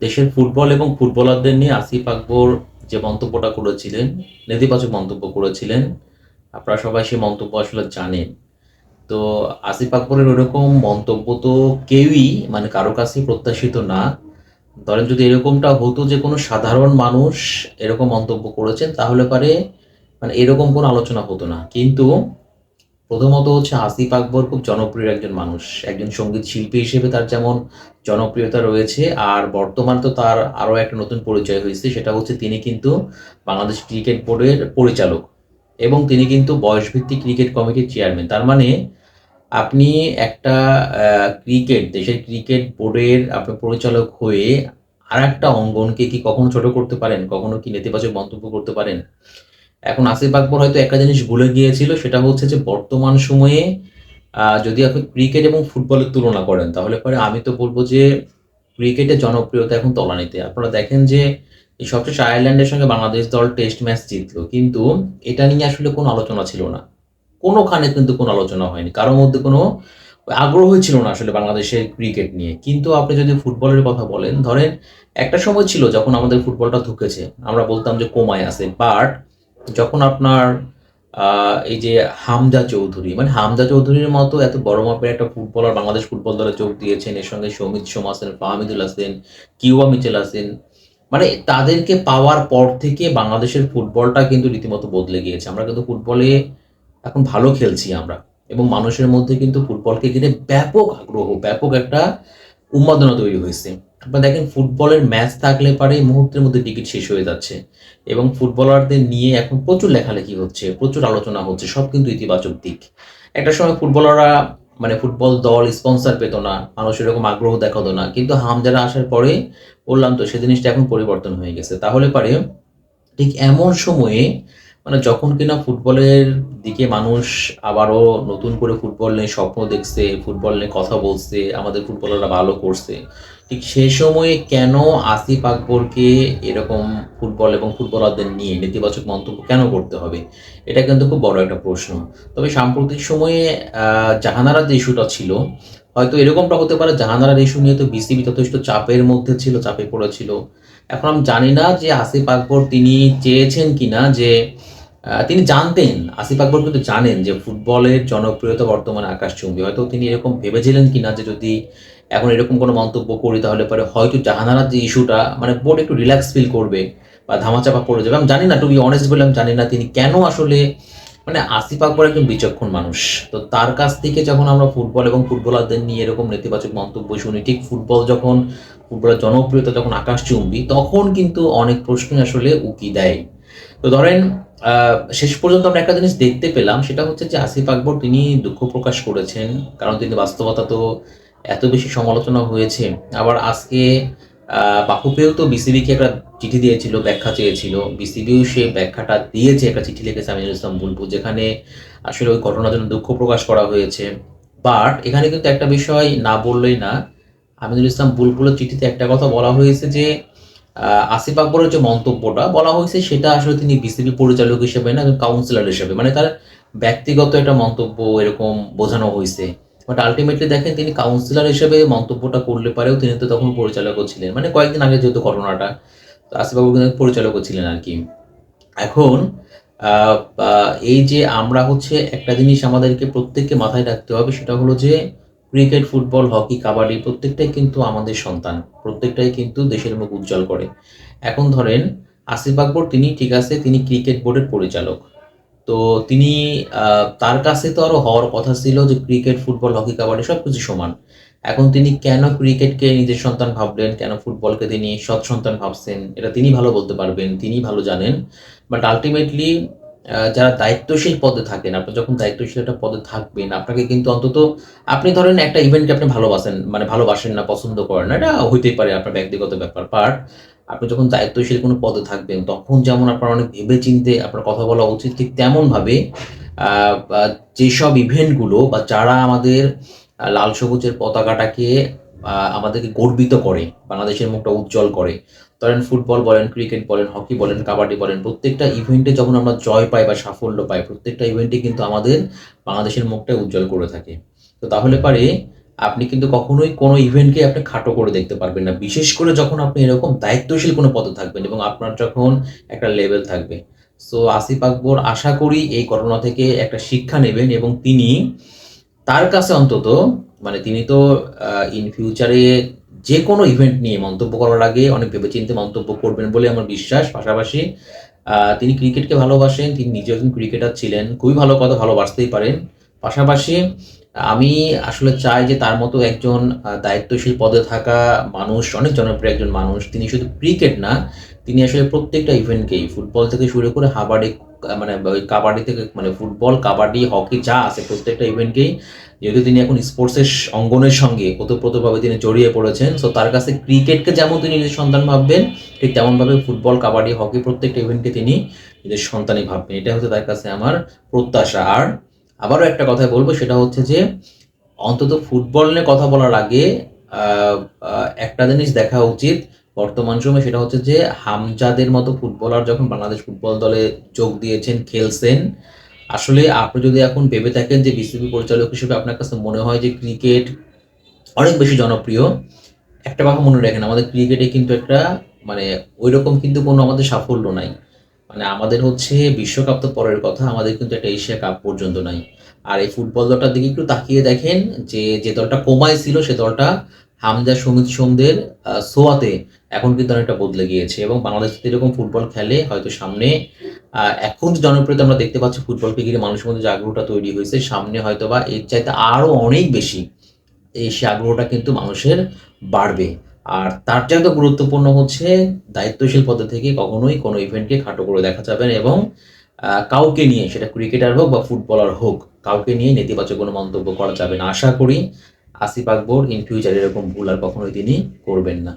দেশের ফুটবল এবং ফুটবলারদের নিয়ে আসিফ আকবর যে মন্তব্যটা করেছিলেন, নেতিবাচক মন্তব্য করেছিলেন, আপনারা সবাই সেই মন্তব্য আসলে জানেন। তো আসিফ আকবরের ওরকম মন্তব্য তো কেউই মানে কারও কাছেই প্রত্যাশিত না। ধরেন যদি এরকমটা হতো যে কোনো সাধারণ মানুষ এরকম মন্তব্য করেছেন, তাহলে পারে মানে এরকম কোনো আলোচনা হতো না। কিন্তু প্রথমত হচ্ছে আসিফ আকবর খুব জনপ্রিয় একজন মানুষ। একজন সংগীত শিল্পী হিসেবে তার যেমন জনপ্রিয়তা রয়েছে, আর বর্তমান তো তার আরও একটা নতুন পরিচয় হয়েছে, সেটা হচ্ছে তিনি কিন্তু বাংলাদেশ ক্রিকেট বোর্ডের পরিচালক এবং তিনি কিন্তু বয়সভিত্তিক ক্রিকেট কমিটির চেয়ারম্যান। তার মানে আপনি একটা ক্রিকেট, দেশের ক্রিকেট বোর্ডের আপনি পরিচালক হয়ে আর একটা অঙ্গনকে কি কখনো ছোট করতে পারেন? কখনো কি নেতিবাচক মন্তব্য করতে পারেন? এখন আসিফ আকবর হয়তো একটা জিনিস ভুলে গিয়েছিল, সেটা হচ্ছে যে বর্তমান সময়ে যদি আপনি ক্রিকেট এবং ফুটবলের তুলনা করেন, তাহলে পরে আমি তো বলব যে ক্রিকেটের জনপ্রিয়তা এখন তলানিতে। আপনারা দেখেন যে সবশেষ আয়ারল্যান্ডের সঙ্গে বাংলাদেশ দল টেস্ট ম্যাচ জিতলো, কিন্তু এটা নিয়ে আসলে কোনো আলোচনা ছিল না। কোনোখানে কিন্তু কোনো আলোচনা হয়নি। কারোর মধ্যে কোনো আগ্রহই ছিল না আসলে বাংলাদেশের ক্রিকেট নিয়ে। কিন্তু আপনি যদি ফুটবলের কথা বলেন, ধরেন একটা সময় ছিল যখন আমাদের ফুটবলটা ঢুকেছে, আমরা বলতাম যে কমায় আছে বাট যখন আপনার এই যে হামজা চৌধুরী মানে হামজা চৌধুরীর মতো এত বড় মাপের একটা ফুটবলার বাংলাদেশ ফুটবল দলে যোগ দিয়েছেন, এর সঙ্গে সৌমিত সোম আছেন, ফাহমিদুল হাসেন কিউয়া মিচেল আছেন মানে তাদেরকে পাওয়ার পর থেকে বাংলাদেশের ফুটবলটা কিন্তু রীতিমতো বদলে গিয়েছে। আমরা কিন্তু ফুটবলে এখন ভালো খেলছি আমরা, এবং মানুষের মধ্যে কিন্তু ফুটবলকে ঘিরে ব্যাপক আগ্রহ, ব্যাপক একটা উন্মাদনা তৈরি হয়েছে। আপনারা দেখেন, ফুটবলের ম্যাচ থাকলে পারে মুহূর্তের মধ্যে টিকিট শেষ হয়ে যাচ্ছে। এবং ফুটবলারদের নিয়ে এখন প্রচুর লেখালেখি হচ্ছে, প্রচুর আলোচনা হচ্ছে, সব কিন্তু ইতিবাচক দিক। একটা সময় ফুটবলাররা মানে ফুটবল দল স্পন্সর পেত না, মানুষ এরকম আগ্রহ দেখাতো না। কিন্তু হামজারা আসার পরে বললাম তো, সে জিনিসটা এখন পরিবর্তন হয়ে গেছে। তাহলে পারে, ঠিক এমন সময়ে মানে যখন কিনা ফুটবলের দিকে মানুষ আবারও নতুন করে ফুটবল নিয়ে স্বপ্ন দেখছে ফুটবল নিয়ে কথা বলছে আমাদের ফুটবলাররা ভালো করছে ঠিক সেই সময়ে কেন আসিফ আকবরকে এরকম ফুটবল এবং ফুটবলারদের নিয়ে নেতিবাচক মন্তব্য কেন করতে হবে? এটা কিন্তু খুব বড় একটা প্রশ্ন। তবে সাম্প্রতিক সময়ে আহ, জাহানারার যে ইস্যুটা ছিল হয়তো এরকমটা হতে পারে জাহানারার ইস্যু নিয়ে তো বিসিবি যথেষ্ট চাপের মধ্যে ছিল চাপে পড়েছিল। এখন আমি জানি না যে আসিফ আকবর তিনি চেয়েছেন কিনা যে তিনি জানতেন, আসিফ আকবর কিন্তু জানেন যে ফুটবলের জনপ্রিয়তা বর্তমানে আকাশচুম্বী হয়তো তিনি এরকম ভেবেছিলেন কিনা যে যদি এখন এরকম কোনো মন্তব্য করি তাহলে পরে হয়তো জাহানারার যে ইস্যুটা মানে বোর্ড একটু রিল্যাক্স ফিল করবে বা ধামাচাপা পড়ে যাবে। আমি জানি না টু বি অনেস্ট বলে আমি জানি না তিনি কেন আসলে মানে আসিফ আকবর একজন বিচক্ষণ মানুষ। তো তার কাছ থেকে যখন আমরা ফুটবল এবং ফুটবলারদের নিয়ে এরকম নেতিবাচক মন্তব্য শুনি, ঠিক ফুটবল যখন, ফুটবলের জনপ্রিয়তা যখন আকাশ চুম্বি, তখন কিন্তু অনেক প্রশ্নই আসলে উকি দেয়। তো ধরেন শেষ পর্যন্ত আমরা একটা জিনিস দেখতে পেলাম সেটা হচ্ছে যে আসিফ আকবর তিনি দুঃখ প্রকাশ করেছেন কারণ তিনি বাস্তবতা তো এত বেশি সমালোচনা হয়েছে। আবার আজকে আহ, বাফুফেও তো বিসিবিকে একটা চিঠি দিয়েছিল ব্যাখ্যা চেয়েছিল। বিসিবিও সে ব্যাখ্যাটা দিয়েছে একটা চিঠি লিখেছে আমিনুল ইসলাম বুলবুল যেখানে আসলে ওই ঘটনার জন্য দুঃখ প্রকাশ করা হয়েছে। বাট এখানে কিন্তু একটা বিষয় না বললেই না আমিনুল ইসলাম বুলবুলের চিঠিতে একটা কথা বলা হয়েছে যে আসিফ আকবরের যে মন্তব্যটা বলা হয়েছে, সেটা আসলে তিনি বিসিবি পরিচালক হিসেবে না কাউন্সিলর হিসেবে মানে তার ব্যক্তিগত একটা মন্তব্য এরকম বোঝানো হয়েছে। বাট আলটিমেটলি দেখেন, তিনি কাউন্সিলর হিসেবে মন্তব্যটা করলে পারেও তিনি তো তখন পরিচালকও ছিলেন। মানে কয়েকদিন আগে যেহেতু ঘটনাটা আসিফ আকবর কিন্তু পরিচালকও ছিলেন আর কি। এখন এই যে আমরা হচ্ছে একটা জিনিস আমাদেরকে প্রত্যেককে মাথায় রাখতে হবে, সেটা হলো যে ক্রিকেট ফুটবল হকি কাবাডি প্রত্যেকটাই কিন্তু আমাদের সন্তান। প্রত্যেকটাই কিন্তু দেশের মুখ উজ্জ্বল করে। এখন ধরেন আসিফ আকবর, তিনি ঠিক আছে, তিনি ক্রিকেট বোর্ডের পরিচালক। তো তিনি তার কাছে তো আরও হওয়ার কথা ছিল যে ক্রিকেট ফুটবল হকি কাবাডি সব কিছু সমান। এখন তিনি কেন ক্রিকেটকে নিজের সন্তান ভাবলেন, কেন ফুটবলকে তিনি সৎ সন্তান ভাবছেন, এটা তিনি ভালো বলতে পারবেন, তিনি ভালো জানেন। বাট আলটিমেটলি যারা দায়িত্বশীল পদে থাকেন, আপনি যখন দায়িত্বশীল একটা পদে থাকবেন, আপনাকে কিন্তু অন্তত আপনি ধরেন একটা ইভেন্টকে আপনি ভালোবাসেন মানে ভালোবাসেন না, পছন্দ করেন না, এটা হইতেই পারে আপনার ব্যক্তিগত ব্যাপার। বাট আপনি যখন দায়িত্বশীল কোনো পদে থাকবেন, তখন যেমন আপনার অনেক ভেবে চিন্তে আপনার কথা বলা উচিত, ঠিক তেমনভাবে যেসব ইভেন্টগুলো বা যারা আমাদের লাল সবুজের পতাকাটাকে আমাদেরকে গর্বিত করে, বাংলাদেশের মুখটা উজ্জ্বল করে ধরেন ফুটবল বলেন, ক্রিকেট বলেন, হকি বলেন, কাবাডি বলেন, প্রত্যেকটা ইভেন্টে যখন আমরা জয় পাই বা সাফল্য পাই, প্রত্যেকটা ইভেন্টে কিন্তু আমাদের বাংলাদেশের মুখটা উজ্জ্বল করে থাকে তো তাহলে পারে, আপনি কিন্তু কখনোই কোনো ইভেন্টকে আপনি খাটো করে দেখতে পারবেন না। বিশেষ করে যখন আপনি এরকম দায়িত্বশীল কোনো পদে থাকবেন এবং আপনার যখন একটা লেভেল থাকবে। সো আসিফ আকবর আশা করি এই ঘটনা থেকে একটা শিক্ষা নেবেন এবং তিনি তার কাছে অন্তত মানে তিনি তো ইন ফিউচারে যেকোনো ইভেন্ট নিয়ে মন্তব্য করার আগে অনেক ভেবেচিন্তে মন্তব্য করবেন বলে আমার বিশ্বাস। পাশাপাশি তিনি ক্রিকেটকে ভালোবাসেন। তিনি নিজেও একজন ক্রিকেটার ছিলেন। খুবই ভালো কথা, ভালোবাসতেই পারেন। পাশাপাশি আমি আসলে চাই যে তার মতো একজন দায়িত্বশীল পদে থাকা মানুষ, অনেক জনপ্রিয় একজন মানুষ। তিনি শুধু ক্রিকেট না, তিনি আসলে প্রত্যেকটা ইভেন্টকেই ফুটবল থেকে শুরু করে হাবাডি মানে ওই কাবাডি থেকে মানে ফুটবল, কাবাডি, হকি যা আছে প্রত্যেকটা ইভেন্টকেই যেহেতু তিনি এখন স্পোর্টসের অঙ্গনের সঙ্গে ওতপ্রোতভাবে তিনি জড়িয়ে পড়েছেন। সো তার কাছে ক্রিকেটকে যেমন তিনি নিজের সন্তান ভাববেন, ঠিক তেমনভাবে ফুটবল, কাবাডি, হকি প্রত্যেকটা ইভেন্টকে তিনি নিজের সন্তানই ভাববেন। এটা হচ্ছে তার কাছে আমার প্রত্যাশা। আর আবারও একটা কথা বলব সেটা হচ্ছে যে অন্তত ফুটবল নিয়ে কথা বলার আগে একটা জিনিস দেখা উচিত বর্তমান সময়ে সেটা হচ্ছে যে হামজাদের মতো ফুটবলার যখন বাংলাদেশ ফুটবল দলে যোগ দিয়েছেন, খেলছেন, আসলে আপনি যদি এখন ভেবে থাকেন যে বিসিবি পরিচালক হিসেবে আপনার কাছে মনে হয় যে ক্রিকেট অনেক বেশি জনপ্রিয়। একটা কথা মনে রাখেন আমাদের ক্রিকেটে কিন্তু একটা মানে ওই রকম কিন্তু কোনো আমাদের সাফল্য নাই। মানে আমাদের হচ্ছে বিশ্বকাপ তো পরের কথা, আমাদের কিন্তু একটা এশিয়া কাপ পর্যন্ত নাই। আর এই ফুটবল দলটার দিকে একটু তাকিয়ে দেখেন যে, যে দলটা কোমায় ছিল সে দলটা হামজা, সমিত সোমদের সোয়াতে এখন কিন্তু অনেকটা বদলে গিয়েছে এবং বাংলাদেশ এরকম ফুটবল খেলে হয়তো সামনে এখন জনপ্রিয়তা আমরা দেখতে পাচ্ছি ফুটবলকে ঘিরে মানুষের মধ্যে যে আগ্রহটা তৈরি হয়েছে, সামনে হয়তো বা এর চাইতে আরও অনেক বেশি এই সে আগ্রহটা কিন্তু মানুষের বাড়বে। আর তার চাইতে গুরুত্বপূর্ণ হচ্ছে দায়িত্বশীল পদে থেকে কখনোই কোনো ইভেন্টকে খাটো করে দেখা যাবে না এবং কাউকে নিয়ে সেটা ক্রিকেটার হোক বা ফুটবলার হোক, কাউকে নিয়ে নেতিবাচক কোনো মন্তব্য করা যাবে না। আশা করি আসিফ আকবর ইন ফিউচার এরকম ভুল আর কখনোই তিনি করবেন না।